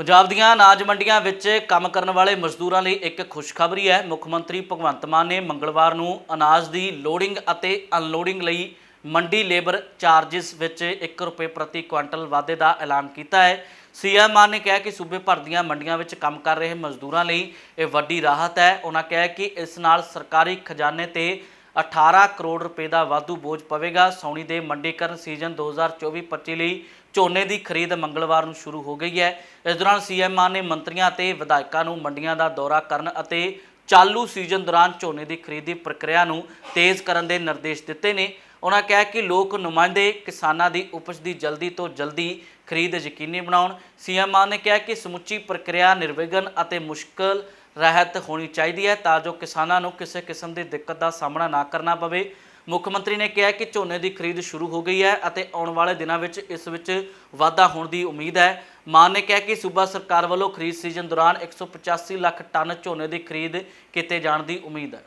ਪੰਜਾਬ ਦੀਆਂ ਅਨਾਜ ਮੰਡੀਆਂ ਵਿੱਚ ਕੰਮ ਕਰਨ ਵਾਲੇ ਮਜ਼ਦੂਰਾਂ ਲਈ ਇੱਕ ਖੁਸ਼ਖਬਰੀ ਹੈ। ਮੁੱਖ ਮੰਤਰੀ ਭਗਵੰਤ ਮਾਨ ਨੇ ਮੰਗਲਵਾਰ ਨੂੰ ਅਨਾਜ ਦੀ ਲੋਡਿੰਗ ਅਤੇ ਅਨਲੋਡਿੰਗ ਲਈ ਮੰਡੀ ਲੇਬਰ ਚਾਰजेस ਵਿੱਚ 1 ਰੁਪਏ ਪ੍ਰਤੀ ਕੁਇੰਟਲ ਵਾਧੇ ਦਾ ਐਲਾਨ ਕੀਤਾ ਹੈ। ਸੀਐਮ ਮਾਨ ਨੇ ਕਿਹਾ ਕਿ ਸੂਬੇ ਭਰ ਦੀਆਂ ਮੰਡੀਆਂ ਵਿੱਚ ਕੰਮ ਕਰ ਰਹੇ ਮਜ਼ਦੂਰਾਂ ਲਈ ਇਹ ਵੱਡੀ ਰਾਹਤ ਹੈ। ਉਹਨਾਂ ਕਿਹਾ ਕਿ ਇਸ ਨਾਲ ਸਰਕਾਰੀ ਖਜ਼ਾਨੇ ਤੇ 18 ਕਰੋੜ ਰੁਪਏ ਦਾ ਵਾਧੂ ਬੋਝ ਪਵੇਗਾ। ਸੌਣੀ ਦੇ ਮੰਡੀਕਰਨ ਸੀਜ਼ਨ 2024-25 ਲਈ ਝੋਨੇ ਦੀ ਖਰੀਦ ਮੰਗਲਵਾਰ ਨੂੰ ਸ਼ੁਰੂ ਹੋ ਗਈ ਹੈ। ਇਸ ਦੌਰਾਨ ਸੀਐਮ ਮਾਨ ਨੇ ਮੰਤਰੀਆਂ ਅਤੇ ਵਿਧਾਇਕਾਂ ਨੂੰ ਮੰਡੀਆਂ ਦਾ ਦੌਰਾ ਕਰਨ ਅਤੇ ਚਾਲੂ ਸੀਜ਼ਨ ਦੌਰਾਨ ਝੋਨੇ ਦੀ ਖਰੀਦੀ ਪ੍ਰਕਿਰਿਆ ਨੂੰ ਤੇਜ਼ ਕਰਨ ਦੇ ਨਿਰਦੇਸ਼ ਦਿੱਤੇ ਨੇ। ਉਹਨਾਂ ਕਿਹਾ ਕਿ ਲੋਕ ਨੁਮਾਇੰਦੇ ਕਿਸਾਨਾਂ ਦੀ ਉਪਜ ਦੀ ਜਲਦੀ ਤੋਂ ਜਲਦੀ ਖਰੀਦ ਯਕੀਨੀ ਬਣਾਉਣ। ਸੀਐਮ ਮਾਨ ਨੇ ਕਿਹਾ ਕਿ ਸਮੁੱਚੀ ਪ੍ਰਕਿਰਿਆ ਨਿਰਵਿਘਨ ਅਤੇ ਮੁਸ਼ਕਲ ਰਹਿਤ ਹੋਣੀ ਚਾਹੀਦੀ ਹੈ ਤਾਂ ਜੋ ਕਿਸਾਨਾਂ ਨੂੰ ਕਿਸੇ ਕਿਸਮ ਦੀ ਦਿੱਕਤ ਦਾ ਸਾਹਮਣਾ ਨਾ ਕਰਨਾ ਪਵੇ। ਮੁੱਖ ਮੰਤਰੀ ਨੇ ਕਿਹਾ ਕਿ ਝੋਨੇ ਦੀ ਖਰੀਦ ਸ਼ੁਰੂ ਹੋ ਗਈ ਹੈ ਅਤੇ ਆਉਣ ਵਾਲੇ ਦਿਨਾਂ ਵਿੱਚ ਇਸ ਵਿੱਚ ਵਾਧਾ ਹੋਣ ਦੀ ਉਮੀਦ ਹੈ। ਮਾਨ ਨੇ ਕਿਹਾ ਕਿ ਸੂਬਾ ਸਰਕਾਰ ਵੱਲੋਂ ਖਰੀਦ ਸੀਜ਼ਨ ਦੌਰਾਨ 185 ਲੱਖ ਟਨ ਝੋਨੇ ਦੀ ਖਰੀਦ ਕੀਤੇ ਜਾਣ ਦੀ ਉਮੀਦ ਹੈ।